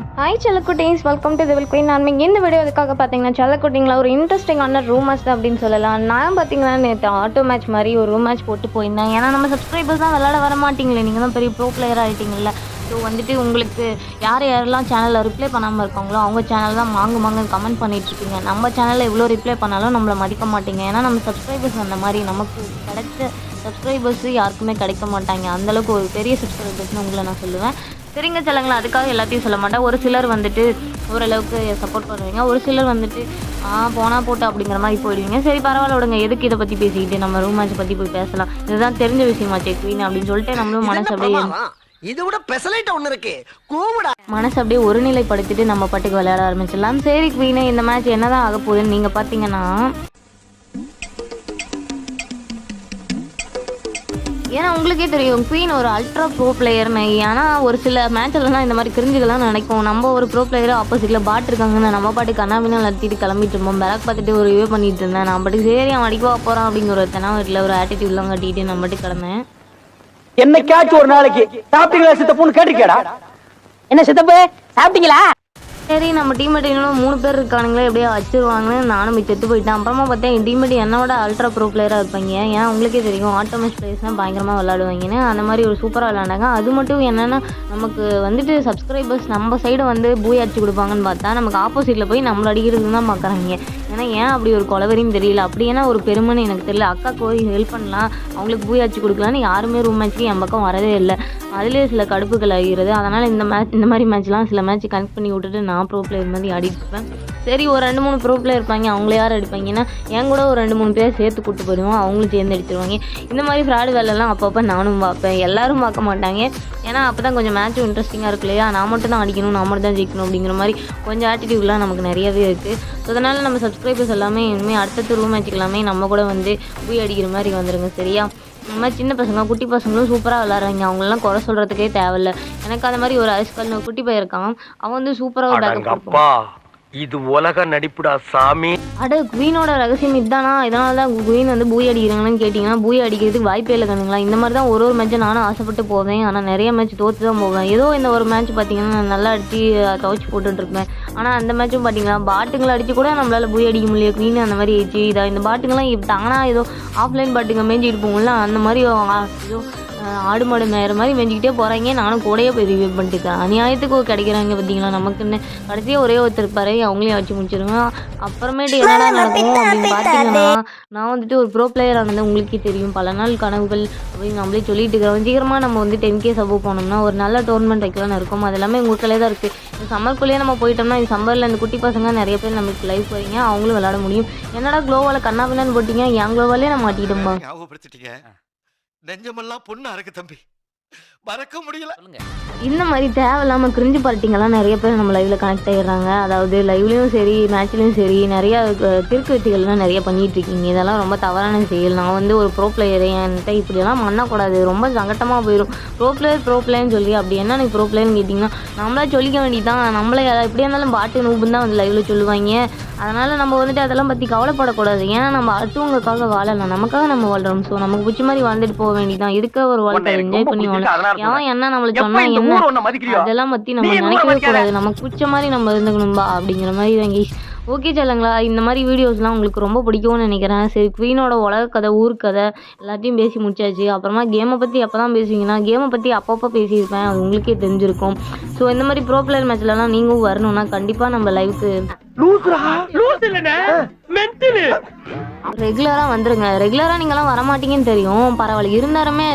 Hi செல்லக்குட்டீஸ் welcome to திவில் queen நான் இந்த வீடியோ இதுக்காக பார்த்தீங்கன்னா செல்லக்குட்டிங்களா ஒரு இன்ட்ரெஸ்டிங்கான ரூமர்ஸ் அப்படின்னு சொல்லலாம். நான் பார்த்தீங்கன்னா நேற்று ஆட்டோ மேட்ச் மாதிரி ஒரு ரூம் மேட்ச் போட்டு போயிருந்தேன். ஏன்னா நம்ம சப்ஸ்கிரைபர்ஸ் தான் விளாட வர மாட்டீங்களே. நீங்கள் தான் பெரிய ப்ரோ பிளேயர் ஆகிட்டீங்கல்ல ஸோ வந்துட்டு உங்களுக்கு யார் யாரெல்லாம் சேனலில் ரிப்ளை பண்ணாமல் இருக்காங்களோ அவங்க சேனல் தான் மாங்கு வாங்க கமெண்ட் பண்ணிட்டு இருக்கீங்க நம்ம சேனலில் எவ்வளோ ரிப்ளை பண்ணாலும் நம்மளை மதிக்க மாட்டீங்க. ஏன்னா நம்ம சப்ஸ்கிரைபர்ஸ் அந்த மாதிரி நமக்கு கிடைச்ச சப்ஸ்கிரைபர்ஸ் யாருக்குமே கிடைக்க மாட்டாங்க. அந்தளவுக்கு ஒரு பெரிய சப்ஸ்கிரைபர்ஸ்னு உங்களை நான் சொல்லுவேன். சரிங்க சொல்லுங்களா அதுக்காக எல்லாத்தையும் சொல்ல மாட்டேன். ஒரு சிலர் வந்துட்டு ஓரளவுக்கு சப்போர்ட் பண்ணுவீங்க. ஒரு சிலர் வந்துட்டு ஆ போனால் போட்டு அப்படிங்கிற மாதிரி போயிடுவீங்க. சரி பரவாயில்ல விடுங்க. எதுக்கு இதை பற்றி பேசிக்கிட்டு நம்ம ரூம் மேட்ச் பற்றி போய் பேசலாம்? இதுதான் தெரிஞ்ச விஷயமாச்சே குவீன் அப்படின்னு சொல்லிட்டு நம்மளும் மனசு அப்படியே இது விட பெசலைட் ஒண்ணு இருக்கு. கூவிடா மனசு அப்படியே ஒருநிலைப்படுத்திட்டு நம்ம பாட்டுக்கு விளையாட ஆரம்பிச்சிடலாம். சரி குவீனே இந்த மேட்ச் என்னதான் ஆக போகுதுன்னு நீங்கள் பார்த்தீங்கன்னா ஏன்னா உங்களுக்கே தெரியும் குவீன் ஒரு அல்ட்ரா ப்ரோ பிளேயர்னு ஏன்னா ஒரு சில மேட்ச்லலாம் இந்த மாதிரி கிரிஞ்சுகள்லாம் நினைக்கும். நம்ம ஒரு ப்ரோ பிளேயர் ஆப்போசிட்டில் பாட் இருக்காங்கன்னு நம்ம பாட்டு கண்ணாபினா நடத்திட்டு கிளம்பிட்டு இருப்போம். பேக் பார்த்துட்டு ஒரு இவே பண்ணிட்டு இருந்தேன். நான் பாட்டுக்கு சரி அவன் அடிக்கவா போகிறான் அப்படிங்கிற ஒரு தெனாவட்டில் ஒரு ஆட்டிடியூட்லாம் கட்டிட்டு நான் பாட்டுக்கு கிடந்தேன் என்னைக்காச்சும் ஒரு நாளைக்கு சாப்பிட்டீங்களா சித்தப்புன்னு கேட்டிருக்கேடா. என்ன சித்தப்பு சாப்பிட்டீங்களா? சரி நம்ம டீம்மேட் இன்னும் மூணு பேர் இருக்கானுங்களே எப்படியோ வச்சிருவாங்கன்னு நானும் போய் செத்து போயிட்டேன். அப்புறமா பார்த்தேன் என் டீம்மேட் என்னோட அல்ட்ரா ப்ரோ பிளேயராக இருப்பாங்க. ஏன்னா உங்களுக்கே தெரியும் ஆட்டோமேஷ் பிளேயர்ஸ்லாம் பயங்கரமாக விளாடுவாங்கன்னு அந்த மாதிரி ஒரு சூப்பராக விளாண்டாங்க அது மட்டும் என்னென்னா நமக்கு வந்துட்டு சப்ஸ்கிரைபர்ஸ் நம்ம சைடு வந்து பூய் அடிச்சு கொடுப்பாங்கன்னு பார்த்தா நமக்கு ஆப்போசிட்டில் போய் நம்மள அடிக்கிறது தான் பார்க்குறாங்க. ஏன்னா ஏன் அப்படி ஒரு கொலவரின்னு தெரியல? அப்படி ஏன்னா ஒரு பெருமைன்னு எனக்கு தெரியல. அக்கா போய் ஹெல்ப் பண்ணலாம். அவங்களுக்கு பூய் கொடுக்கலான்னு யாருமே ரூம் மேட்ச்க்கு என் பக்கம் வரதே இல்லை. அதுலேயே சில கடுப்புகள் ஆகிறது அதனால் இந்த மேட்ச் இந்த மாதிரி மேட்ச்லாம் சில மேட்ச் கனெக்ட் பண்ணி விட்டுட்டு நான் ப்ரோ பிளேயர் மாதிரி ஆடிட்டு இருப்பேன். சரி ஒரு ரெண்டு மூணு ப்ரோ பிளேயர் இருப்பாங்க. அவங்கள யார் அடிப்பாங்கன்னா என் கூட ஒரு ரெண்டு மூணு பேர் சேர்த்து கூட்டு போயிடுவோம் அவங்களும் சேர்ந்து அடிச்சிருவாங்க. இந்த மாதிரி ஃப்ராடு வேலைலாம் அப்பப்போ நானும் பார்ப்பேன். எல்லாரும் பார்க்க மாட்டாங்க. ஏன்னா அப்போ தான் கொஞ்சம் மேட்ச் இன்ட்ரெஸ்டிங்காக இருக்கு இல்லையா? நான் மட்டும் தான் அடிக்கணும் நான் மட்டும் தான் ஜெயிக்கணும் அப்படிங்கிற மாதிரி கொஞ்சம் ஆட்டிடியூட்லாம் நமக்கு நிறையவே இருக்குது ஸோ அதனால் நம்ம சப்ஸ்கிரைபர்ஸ் எல்லாமே இனிமேல் அடுத்தடுத்த ரூம் மேட்ச்சுக்கு எல்லாமே நம்ம கூட வந்து போய் அடிக்கிற மாதிரி வந்துருங்க சரியா? இந்த மாதிரி சின்ன பசங்க குட்டி பசங்களும் சூப்பராக விளாட்றாங்க அவங்களெல்லாம் குறை சொல்கிறதுக்கே தேவையில்ல. எனக்கு அந்த மாதிரி ஒரு ஐஸ்கல் குட்டி பையன் இருக்கான். அவன் வந்து சூப்பராக பேக்கப் இது உலக நடிப்புடா சாமி. அட குவீனோட ரகசியம் இதுதானா இதனால தான் குவீன் வந்து பூய் அடிக்கிறாங்கன்னு கேட்டிங்கன்னா பூய் அடிக்கிறதுக்கு வாய்ப்பே இல்லை கண்ணுங்களா? இந்த மாதிரி தான் ஒரு ஒரு மேட்ச்சும் நானும் ஆசைப்பட்டு போவேன். ஆனால் நிறைய மேட்ச் தோற்று தான் போவேன். ஏதோ இந்த ஒரு மேட்ச் பார்த்தீங்கன்னா நல்லா அடித்து துவச்சி போட்டுட்டு இருப்பேன். ஆனால் அந்த மேட்சும் பார்த்தீங்கன்னா பாட்டுங்களை அடித்து கூட நம்மளால் போய் அடிக்க முடியல. க்ளீன் அந்த மாதிரி ஆயிடுச்சு இதாக இந்த பாட்டுங்கெல்லாம் தானாக ஏதோ ஆஃப்லைன் பாட்டுங்க மேய்ஞ்சிட்டு போகும்ல அந்த மாதிரி ஏதோ ஆடு மாடு மேயிற மாதிரி மேய்ஞ்சிக்கிட்டே போகிறாங்க நானும் கூடயே போய் ரிவ்யூ பண்ணிட்டு இருக்கேன். அநியாயத்துக்கு கிடைக்கிறாங்க பார்த்தீங்களா? நமக்குன்னு கடைசியாக ஒரே ஒருத்தர் இருப்பாரு. அவங்களையும் வச்சு முடிச்சிருவேன். அப்புறமேட்டு என்னடா நடக்கும் அப்படின்னு பார்த்தீங்கன்னா நான் வந்துட்டு ஒரு ப்ரோ பிளேயர் ஆனது உங்களுக்கே தெரியும். பல நாள் கனவுகள் அப்படின்னு நம்மளே சொல்லிட்டு இருக்கிறோம். சீக்கிரமாக நம்ம வந்து டென் கே சப்போ போனோம்னா ஒரு நல்ல டோர்னமெண்ட் வைக்கலாம்னு இருக்கும். அது எல்லாமே உங்கள் கையிலே தான் இருக்குது இந்த சம்மருக்குள்ளேயே நம்ம போயிட்டோம்னா இந்த சம்மரில் இந்த குட்டி பசங்க நிறைய பேர் நம்மளுக்கு லைஃப் வரீங்க அவங்களும் விளாட முடியும். என்னடா க்ளோவால் கண்ணாபின்னு போட்டிங்க? என் க்ளோவாலே நம்ம ஞாபகப்படுத்திட்டீங்க. நெஞ்சமெல்லாம் பொண்ணா இருக்கு தம்பி. மறக்க முடியல. இந்த மாதிரி தேவையில்லாமல் கிரிஞ்சு பார்ட்டிங்கெல்லாம் நிறைய பேர் நம்ம லைவில் கனெக்ட் ஆகிடுறாங்க அதாவது லைவ்லேயும் சரி மேட்ச்லேயும் சரி நிறைய கிறுக்கு வெட்டிகள்லாம் நிறைய பண்ணிட்டு இருக்கீங்க. இதெல்லாம் ரொம்ப தவறான செயல். நான் வந்து ஒரு ப்ரோ பிளேயர் என்கிட்ட இப்படியெல்லாம் பண்ணக்கூடாது. ரொம்ப சங்கட்டமாக போயிடும் ப்ரோ பிளேயர் ப்ரோ பிளேயர்னு சொல்லி அப்படி என்ன எனக்கு ப்ரோ பிளேயர்னு கேட்டிங்கன்னா நம்மளா சொல்லிக்க வேண்டியதான் நம்மளே எப்படியா இருந்தாலும் பாட்டு நூபுன்னு தான் வந்து லைவில் சொல்லுவாங்க. அதனால் நம்ம வந்துட்டு அதெல்லாம் பற்றி கவலைப்படக்கூடாது. ஏன்னா நம்ம அடுத்தவங்களுக்காக வாழலாம். நமக்காக நம்ம வாழ்கிறோம் ஸோ நமக்கு பிடிச்ச மாதிரி வாழ்ந்துட்டு போக வேண்டியதான் இருக்க ஒரு வாழ்க்கை என்ஜாய் பண்ணி வாழலாம். எவன் என்ன நம்மளுக்கு சொன்னா என்ன? அதெல்லாம் பத்தி நம்ம நினைக்கவே. கூடாது. நமக்கு பிடிச்ச மாதிரி நம்ம இருந்துக்கணும்பா அப்படிங்கிற மாதிரி வாங்கி ஓகே சொல்லுங்களா இந்த மாதிரி வீடியோஸ்லாம் உங்களுக்கு ரொம்ப பிடிக்கும்னு நினைக்கிறேன். சரி குவீனோட உலக கதை ஊர் கதை எல்லாத்தையும் பேசி முடிச்சாச்சு. அப்புறமா கேமை பற்றி எப்போ தான் பேசுவீங்கன்னா கேமை பற்றி அப்பப்போ பேசியிருப்பேன். அது உங்களுக்கே தெரிஞ்சிருக்கும். ஸோ இந்த மாதிரி ப்ரோ பிளேயர் மேட்ச்லலாம் நீங்களும் வரணும்னா கண்டிப்பாக நம்ம லைவுக்கு ரெகுலராக வந்துடுங்க ரெகுலராக நீங்களாம் வரமாட்டீங்கன்னு தெரியும். பரவாயில்ல. இருந்தாலுமே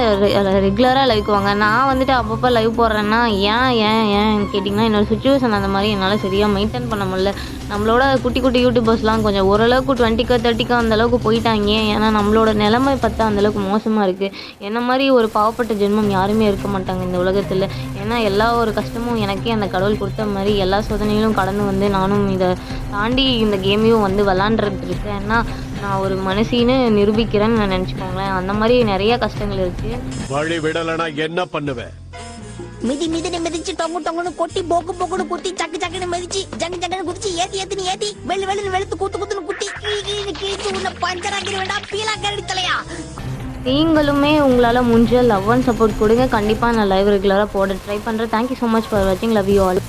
ரெகுலராக லைவ் வாங்க. நான் வந்துட்டு அப்பப்போ லைவ் போடுறேன்னா ஏன் ஏன் ஏன் கேட்டிங்கன்னா என்னோடய சுச்சுவேஷன் அந்த மாதிரி என்னால் சரியாக மெயின்டைன் பண்ண முடியல. நம்மளோட குட்டி குட்டி யூடியூபர்ஸ்லாம் கொஞ்சம் ஓரளவுக்கு டுவெண்ட்டிக்கோ தேர்ட்டிக்கோ அந்தளவுக்கு போயிட்டாங்க. ஏன்னா நம்மளோட நிலைமை பார்த்தா அந்தளவுக்கு மோசமாக இருக்குது என்ன மாதிரி ஒரு பாவப்பட்ட ஜென்மம் யாருமே இருக்க மாட்டாங்க இந்த உலகத்தில். ஏன்னா எல்லா ஒரு கஷ்டமும் எனக்கே அந்த கடவுள் கொடுத்த மாதிரி எல்லா சோதனையிலும் கடந்து வந்து நானும் இதை தாண்டி இந்த கேமையும் வந்து விளாண்டுட்டு இருக்கேன். ஏன்னா நான் ஒரு மனசின்னு நிரூபிக்கிறேன்னு நான் நினச்சிக்கோங்களேன். அந்த மாதிரி நிறைய கஷ்டங்கள் இருக்குது வழி விடலனா என்ன பண்ணுவேன் மிதி மிதினு மிதிச்சு டொங்கு டொங்குன்னு கொட்டி போக்கு போக்குன்னு குத்தி சக்கு சக்குன்னு மிதிச்சு ஜங்கு ஜங்குன்னு குதிச்சு ஏத்தி ஏத்தின்னு ஏத்தி வெள்ளு வெள்ளுன்னு வெளுத்து கூத்து கூத்துன்னு குத்தி கிழி கிழிச்சு உன்னை பஞ்சராக்கிற வேண்டாம் பீலா கரடி தலையா? நீங்களுமே உங்களால் முடிஞ்ச லவ் அண்ட் சப்போர்ட் கொடுங்க. கண்டிப்பாக நான் லைவ் ரெகுலராக போட ட்ரை பண்ணுறேன் thank you so much for வாட்சிங் லவ் யூ ஆல்